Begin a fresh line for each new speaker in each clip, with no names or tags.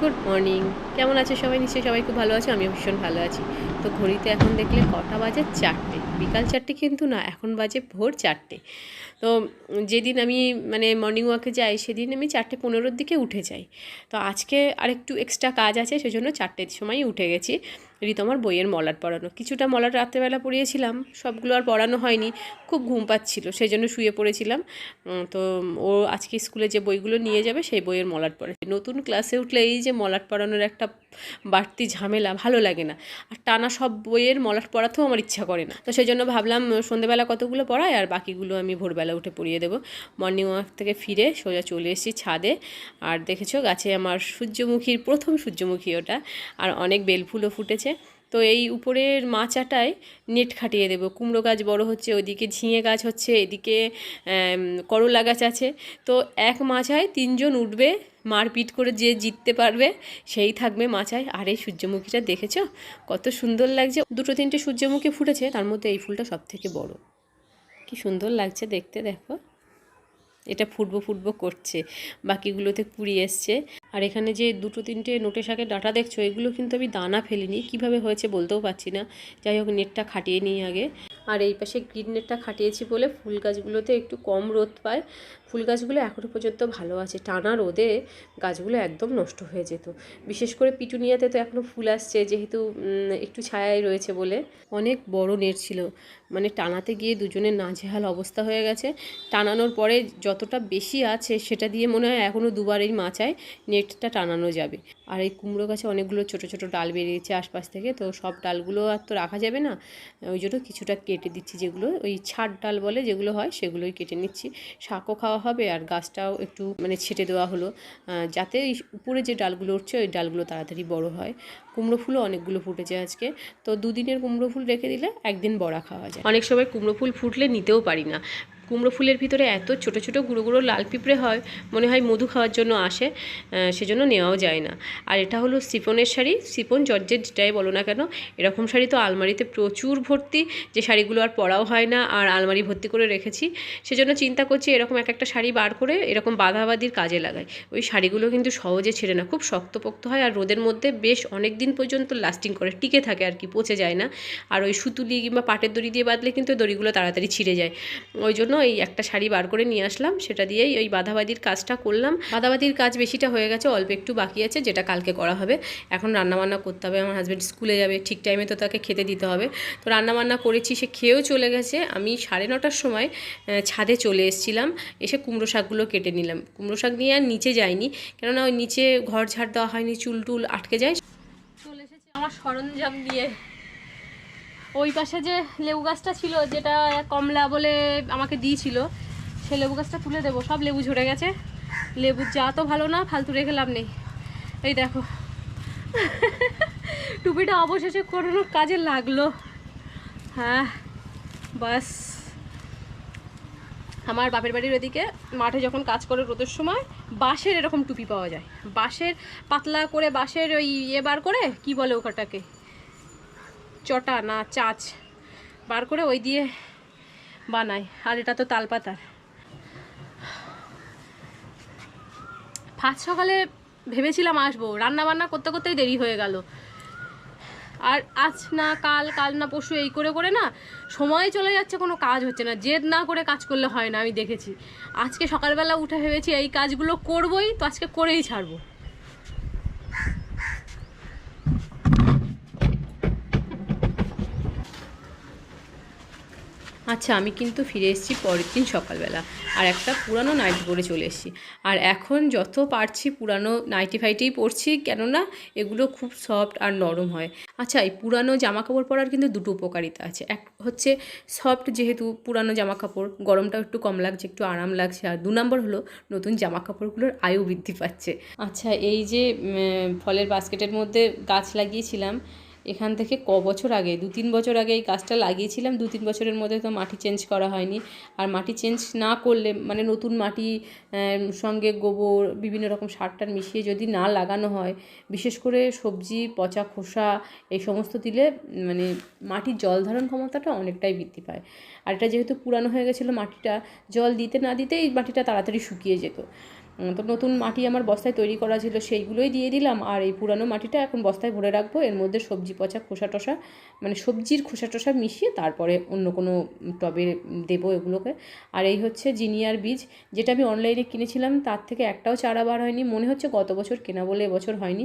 Good morning কেমন আছে সবাই? নিশ্চয়ই সবাই খুব ভালো আছে, আমিও ভীষণ ভালো আছি। তো ঘড়িতে এখন দেখলে কটা বাজে? চারটে। বিকাল চারটে কিন্তু না, এখন বাজে ভোর চারটে। তো যেদিন আমি মানে মর্নিং ওয়াকে যাই, সেদিন আমি চারটে পনেরোর দিকে উঠে যাই। তো আজকে আরেকটু এক্সট্রা কাজ আছে, সেজন্য চারটের সময় উঠে গেছি। রিতমার বইয়ের মলাট পড়ানো। কিছুটা মলাট রাত্রেবেলা পড়িয়েছিলাম, সবগুলো আর পড়ানো হয়নি, খুব ঘুম পাচ্ছিল সেই জন্য শুয়ে পড়েছিলাম। তো ও আজকে স্কুলে যে বইগুলো নিয়ে যাবে, সেই বইয়ের মলাট পড়ে নতুন ক্লাসে উঠলে এই যে মলাট পড়ানোর একটা বাড়তি ঝামেলা, ভালো লাগে না। আর টানা সব বইয়ের মলাট পড়াতেও আমার ইচ্ছা করে না। তো সেই জন্য ভাবলাম, সন্ধেবেলা কতগুলো পড়াই, আর বাকিগুলো আমি ভোরবেলা উঠে পড়িয়ে দেবো। মর্নিং ওয়াক থেকে ফিরে সোজা চলে এসেছি ছাদে। আর দেখেছ, গাছে আমার সূর্যমুখীর, প্রথম সূর্যমুখী ওটা। আর অনেক বেলফুলও ফুটেছে। তো এই উপরের মাচাটায় নেট খাটিয়ে দেবো। কুমড়ো গাছ বড় হচ্ছে, ওইদিকে ঝিঙে গাছ হচ্ছে, এদিকে করলা গাছ আছে। তো এক মাচায় তিনজন উঠবে, মারপিট করে যে জিততে পারবে, সেই থাকবে মাচায়। আর এই সূর্যমুখীটা দেখেছ? কত সুন্দর লাগছে। দুটো তিনটে সূর্যমুখী ফুটেছে, তার মধ্যে এই ফুলটা সব থেকে বড়। কি সুন্দর লাগছে দেখতে, দেখো। এটা ফুটবো ফুটবো করছে, বাকিগুলোতে কুড়ি এসছে। আর এখানে যে দুটো তিনটে নোটে শাকের ডাটা দেখছ, এগুলো কিন্তু আমি দানা ফেলিনি, কীভাবে হয়েছে বলতেও পারছি না। যাই হোক, নেটটা খাটিয়ে নিই আগে। আর এই পাশে গ্রিন নেটটা খাটিয়েছি বলে ফুল গাছগুলোতে একটু কম রোদ পায়। ফুল গাছগুলো এখনও পর্যন্ত ভালো আছে। টানা রোদে গাছগুলো একদম নষ্ট হয়ে যেত। বিশেষ করে পিটুনিয়াতে তো এখনও ফুল আসছে, যেহেতু একটু ছায়ায় রয়েছে বলে। অনেক বড় নেট ছিল। মানে টানাতে গিয়ে দুজনের নাজেহাল অবস্থা হয়ে গেছে। টানানোর পরে যতটা বেশি আছে সেটা দিয়ে মনে হয় এখনও দুবার এই মাচায় নেটটা টানানো যাবে। আর এই কুমড়ো গাছে অনেকগুলো ছোট ছোট ডাল বেরিয়েছে আশপাশ থেকে। তো সব ডালগুলো আর তো রাখা যাবে না। ওই জন্য কিছুটা কেটে দিচ্ছি যেগুলো, ওই ছাদ ডাল বলে যেগুলো হয় সেগুলোই কেটে নিচ্ছি। শাকও খাওয়া হবে আর গাছটাও একটু মানে ছেটে দেওয়া হলো। যাতে এই উপরে যে ডালগুলো উঠছে, ওই ডালগুলো তাড়াতাড়ি বড় হয়। কুমড়ো ফুলও অনেকগুলো ফুটেছে আজকে। তো দুদিনের কুমড়ো ফুল রেখে দিলে একদিন বড়া খাওয়া যায়। অনেক সময় কুমড়ো ফুল ফুটলে নিতেও পারি না। কুমড়ো ফুলের ভিতরে এত ছোট ছোট গুঁড়ো গুঁড়ো লাল পিঁপড়ে হয়, মনে হয় মধু খাওয়ার জন্য আসে সেজন্য নেওয়াও যায় না। আর এটা হলো সিফনের শাড়ি, সিফন জর্জের যেটাই বলো না কেন, এরকম শাড়ি তো আলমারিতে প্রচুর ভর্তি, যে শাড়িগুলো আর পরাও হয় না, আর আলমারি ভর্তি করে রেখেছি। সেজন্য চিন্তা করছি এরকম এক একটা শাড়ি বার করে এরকম বাঁধাবাদির কাজে লাগাই। ওই শাড়িগুলো কিন্তু সহজে ছেড়ে না, খুব শক্তপোক্ত হয় আর রোদের মধ্যে বেশ অনেক দিন পর্যন্ত লাস্টিং করে, টিকে থাকে আর কি, পচে যায় না। আর ওই সুতুলি কিংবা পাটের দড়ি দিয়ে বাঁধলে কিন্তু দড়িগুলো তাড়াতাড়ি ছিঁড়ে যায়। ওই জন্য এই একটা শাড়ি বার করে নিয়ে আসলাম। সেটা দিয়েই ওই বাঁধাবাদির কাজটা করলাম। বাঁধাবাদির কাজ বেশিটা হয়ে গেছে, অল্প একটু বাকি আছে, যেটা কালকে করা হবে। এখন রান্নাবান্না করতে হবে, আমার হাজব্যান্ড স্কুলে যাবে, ঠিক টাইমে তো তাকে খেতে দিতে হবে। তো রান্নাবান্না করেছি, সে খেয়েও চলে গেছে। আমি সাড়ে নটার সময় ছাদে চলে এসেছিলাম। এসে কুমড়ো শাকগুলো কেটে নিলাম। কুমড়ো শাক নিয়ে আর নিচে যাইনি। কেননা ওই নিচে ঘর ঝাড় দেওয়া হয়নি, চুল টুল আটকে যায়।
চলে এসেছি আমার সরঞ্জাম দিয়ে। ওই পাশে যে লেবু গাছটা ছিল, যেটা কমলা বলে আমাকে দিয়েছিল সে লেবু গাছটা তুলে দেবো। সব লেবু ঝরে গেছে। লেবুর যা তো ভালো না, ফালতু রেখে লাভ নেই। এই দেখো। টুপিটা অবশেষে কোনো কাজে লাগল। হ্যাঁ বাস। আমার বাপের বাড়ির ওদিকে মাঠে যখন কাজ করে রোদের সময়, বাঁশের এরকম টুপি পাওয়া যায়। বাঁশের পাতলা করে বাঁশের ওই ইয়ে বার করে, কি বলে ওখানটাকে? চটা না চাচ, বার করে ওই দিয়ে বানায় আর এটা তো তালপাতার। ফার্স্ট সকালে ভেবেছিলাম আসব। রান্না বান্না করতে করতেই দেরি হয়ে গেল। আর আজ না, কাল কাল না, পরশু এই করে করে না সময় চলে যাচ্ছে, কোনো কাজ হচ্ছে না। জেদ না করে কাজ করলে হয় না, আমি দেখেছি। আজকে সকালবেলা উঠে ভেবেছি এই কাজগুলো করবই, তো আজকে করেই ছাড়বো।
আচ্ছা আমি কিন্তু ফিরে এসেছি পরের দিন সকালবেলা। আর একটা পুরানো নাইটি পরে চলে এসেছি। আর এখন যত পারছি পুরানো নাইটি ফাইটেই পরছি, কেননা এগুলো খুব সফট আর নরম হয়। আচ্ছা এই পুরানো জামা কাপড় পরার কিন্তু দুটো উপকারিতা আছে। এক হচ্ছে সফট যেহেতু পুরানো জামা কাপড় গরমটাও একটু কম লাগছে, একটু আরাম লাগছে। আর দু নম্বর হলো নতুন জামা কাপড়গুলোর আয়ু বৃদ্ধি পাচ্ছে। আচ্ছা এই যে ফলের বাস্কেটের মধ্যে গাছ লাগিয়েছিলাম এখান থেকে ক বছর আগে, দু তিন বছর আগে এই গাছটা লাগিয়েছিলাম, দু তিন বছরের মধ্যে তো মাটি চেঞ্জ করা হয়নি। আর মাটি চেঞ্জ না করলে মানে নতুন মাটি সঙ্গে গোবর, বিভিন্ন রকম সার টার মিশিয়ে যদি না লাগানো হয়, বিশেষ করে সবজি, পচা খোসা, এই সমস্ত দিলে মানে মাটির জল ধারণ ক্ষমতাটা অনেকটাই বৃদ্ধি পায়। আর এটা যেহেতু পুরানো হয়ে গেছিল মাটিটা, জল দিতে না দিতেই মাটিটা তাড়াতাড়ি শুকিয়ে যেত। তো নতুন মাটি আমার বস্তায় তৈরি করা ছিল, সেইগুলোই দিয়ে দিলাম। আর এই পুরানো মাটিটা এখন বস্তায় ভরে রাখব। এর মধ্যে সবজি পচা, খোসা টসা মানে সবজির খোসা টসা মিশিয়ে তারপরে অন্য কোনো টবে দেবো এগুলোকে। আর এই হচ্ছে জিনিয়ার বীজ, যেটা আমি অনলাইনে কিনেছিলাম, তার থেকে একটাও চারা বার হয়নি। মনে হচ্ছে গত বছর কেনা বলে এবছর হয়নি।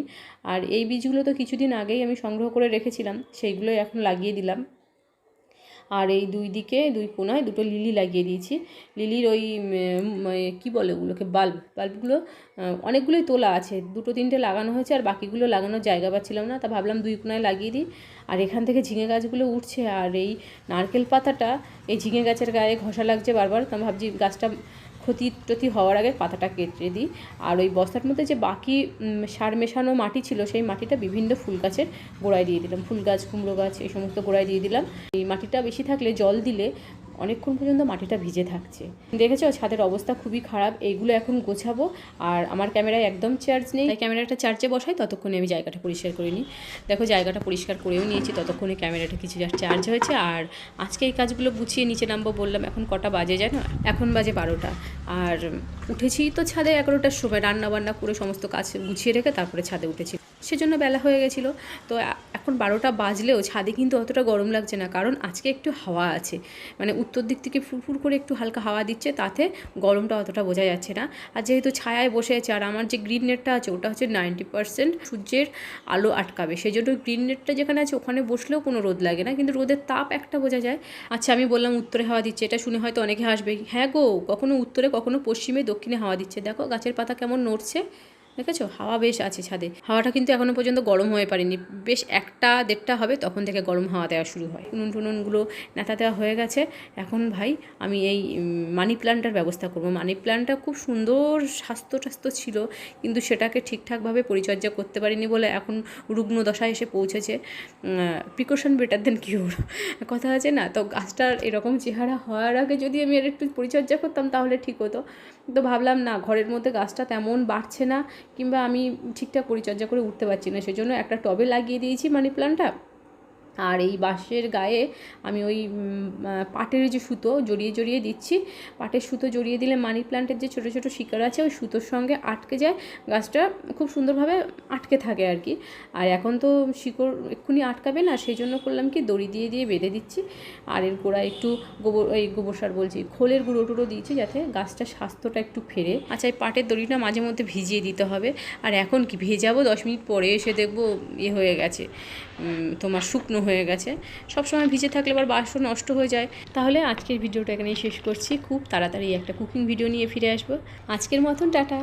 আর এই বীজগুলো তো কিছুদিন আগেই আমি সংগ্রহ করে রেখেছিলাম, সেইগুলোই এখন লাগিয়ে দিলাম। আর এই দুই দিকে, দুই কোনায় দুটো লিলি লাগিয়ে দিয়েছি। লিলির ওই কি বলে ওগুলোকে, বাল্ব। বাল্বগুলো অনেকগুলোই তোলা আছে। দুটো তিনটে লাগানো হয়েছে আর বাকিগুলো লাগানোর জায়গা পাচ্ছিলাম না, তা ভাবলাম দুই কোনায় লাগিয়ে দিই। আর এখান থেকে ঝিঙে গাছগুলো উঠছে। আর এই নারকেল পাতাটা, এই ঝিঙে গাছের গায়ে ঘষা লাগছে বারবার, তো ভাবছি গাছটা ক্ষতি টতি হওয়ার আগে পাতাটা কেটে দিই। আর ওই বস্তার মধ্যে যে বাকি সার মেশানো মাটি ছিল, সেই মাটিটা বিভিন্ন ফুল গাছের গোড়ায় দিয়ে দিলাম। ফুল গাছ, কুমড়ো গাছ, এই সমস্ত গোড়ায় দিয়ে দিলাম। এই মাটিটা বেশি থাকলে জল দিলে অনেকক্ষণ পর্যন্ত মাটিটা ভিজে থাকছে। দেখেছ? ছাদের অবস্থা খুবই খারাপ। এইগুলো এখন গোছাবো। আর আমার ক্যামেরায় একদম চার্জ নেই। ক্যামেরাটা চার্জে বসাই, ততক্ষণে আমি জায়গাটা পরিষ্কার করে নিই। দেখো, জায়গাটা পরিষ্কার করেও নিয়েছি, ততক্ষণে ক্যামেরাটা কিছু চার্জ হয়েছে। আর আজকে এই কাজগুলো গুছিয়ে নিচে নামবো বললাম, এখন কটা বাজে জানো? এখন বাজে বারোটা। আর উঠেছি তো ছাদে এগারোটার সময় রান্না বান্না করে সমস্ত কাজ গুছিয়ে রেখে তারপরে ছাদে উঠেছি। সেজন্য বেলা হয়ে গেছিল। তো এখন বারোটা বাজলেও ছাদে কিন্তু অতটা গরম লাগছে না, কারণ আজকে একটু হাওয়া আছে। মানে উত্তর দিক থেকে ফুরফুর করে একটু হালকা হাওয়া দিচ্ছে, তাতে গরমটা অতটা বোঝা যাচ্ছে না। আর যেহেতু ছায়ায় বসে আছে, আর আমার যে গ্রিন নেটটা আছে, ওটা হচ্ছে নাইনটি পার্সেন্ট সূর্যের আলো আটকাবে। সেই জন্য গ্রিন নেটটা যেখানে আছে, ওখানে বসলেও কোনো রোদ লাগে না, কিন্তু রোদের তাপ একটা বোঝা যায়। আচ্ছা আমি বললাম উত্তরে হাওয়া দিচ্ছে, এটা শুনে হয়তো অনেকে হাসবে হ্যাঁ গো, কখনো উত্তরে, কখনো পশ্চিমে, দক্ষিণে হাওয়া দিচ্ছে। দেখো, গাছের পাতা কেমন নড়ছে। দেখেছ? হাওয়া বেশ আছে ছাদে। হাওয়াটা কিন্তু এখনও পর্যন্ত গরম হয়ে পারেনি। বেশ একটা দেড়টা হবে, তখন থেকে গরম হাওয়া দেওয়া শুরু হয়। উনুন টুনুনগুলো নেতা দেওয়া হয়ে গেছে। এখন ভাই, আমি এই মানি প্ল্যান্টটার ব্যবস্থা করব। মানি প্ল্যান্টটা খুব সুন্দর স্বাস্থ্য টাস্থ্য ছিল, কিন্তু সেটাকে ঠিকঠাকভাবে পরিচর্যা করতে পারিনি বলে এখন রুগ্ন দশায় এসে পৌঁছেছে। প্রিকশন বেটার দেন কিওর কথা আছে না? তো গাছটার এরকম চেহারা হওয়ার আগে যদি আমি এর একটু পরিচর্যা করতাম, তাহলে ঠিক হতো। তো ভাবলাম, না, ঘরের মধ্যে গাছটা তেমন বাড়ছে না। কিংবা আমি ঠিকঠাক পরিচর্যা করে উঠতে পারছি না, সেজন্য একটা টবে লাগিয়ে দিয়েছি মানি প্ল্যান্টটা আর এই বাঁশের গায়ে আমি ওই পাটের যে সুতো জড়িয়ে জড়িয়ে দিচ্ছি, পাটের সুতো জড়িয়ে দিলে মানি প্ল্যান্টের যে ছোটো ছোটো শিকড় আছে, ওই সুতোর সঙ্গে আটকে যায়, গাছটা খুব সুন্দরভাবে আটকে থাকে আর কি। আর এখন তো শিকড় এক্ষুনি আটকাবে না, সেই জন্য করলাম কি, দড়ি দিয়ে দিয়ে বেঁধে দিচ্ছি। আর এর গোড়ায় একটু গোবর, এই গোবর সার বলছি, খোলের গুঁড়ো টুড়ো দিয়েছি যাতে গাছটার স্বাস্থ্যটা একটু ফেরে। আচ্ছা এই পাটের দড়িটা মাঝে মধ্যে ভিজিয়ে দিতে হবে। আর এখন কি, ভেজাবো, দশ মিনিট পরে এসে দেখব ইয়ে হয়ে গেছে তোমার শুকনো হয়ে গেছে। সবসময় ভিজে থাকলে আবার বাসন নষ্ট হয়ে যায়। তাহলে আজকের ভিডিওটা এখানেই শেষ করছি। খুব তাড়াতাড়ি একটা কুকিং ভিডিও নিয়ে ফিরে আসব। আজকের মতন, টাটা।